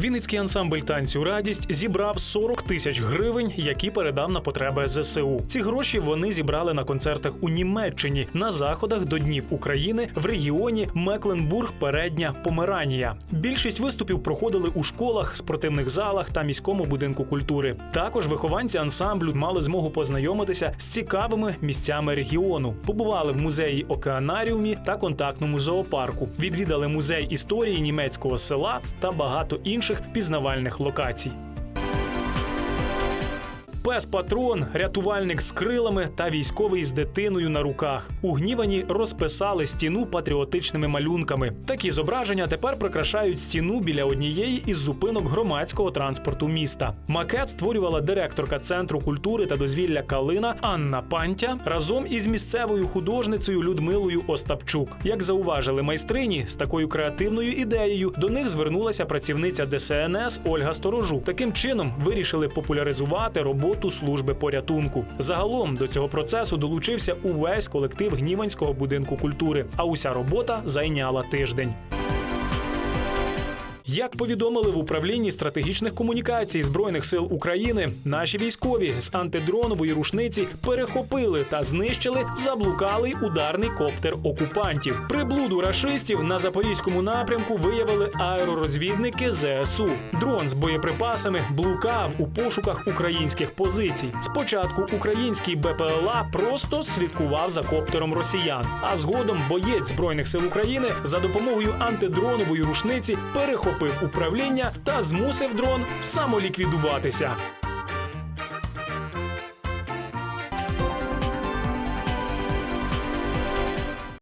Вінницький ансамбль танцю Радість зібрав 40 тисяч гривень, які передав на потреби ЗСУ. Ці гроші вони зібрали на концертах у Німеччині на заходах до Днів України в регіоні Мекленбург, Передня Померанія. Більшість виступів проходили у школах, спортивних залах та міському будинку культури. Також вихованці ансамблю мали змогу познайомитися з цікавими місцями регіону. Побували в музеї океанаріумі та контактному зоопарку. Відвідали музей історії німецького села та багато інших пізнавальних локацій. Пес патрон, рятувальник з крилами та військовий з дитиною на руках. У гнівані розписали стіну патріотичними малюнками. Такі зображення тепер прикрашають стіну біля однієї із зупинок громадського транспорту міста. Макет створювала директорка центру культури та дозвілля Калина Анна Пантя разом із місцевою художницею Людмилою Остапчук. Як зауважили майстрині, з такою креативною ідеєю до них звернулася працівниця ДСНС Ольга Сторожук. Таким чином вирішили популяризувати роботу служби порятунку. Загалом до цього процесу долучився увесь колектив Гніванського будинку культури. А уся робота зайняла тиждень. Як повідомили в управлінні стратегічних комунікацій збройних сил України, наші військові з антидронової рушниці перехопили та знищили заблукалий ударний коптер окупантів. Приблуду рашистів на запорізькому напрямку виявили аеророзвідники ЗСУ. Дрон з боєприпасами блукав у пошуках українських позицій. Спочатку український БПЛА просто слідкував за коптером росіян, а згодом боєць збройних сил України за допомогою антидронової рушниці перехопив управління та змусив дрон самоліквідуватися.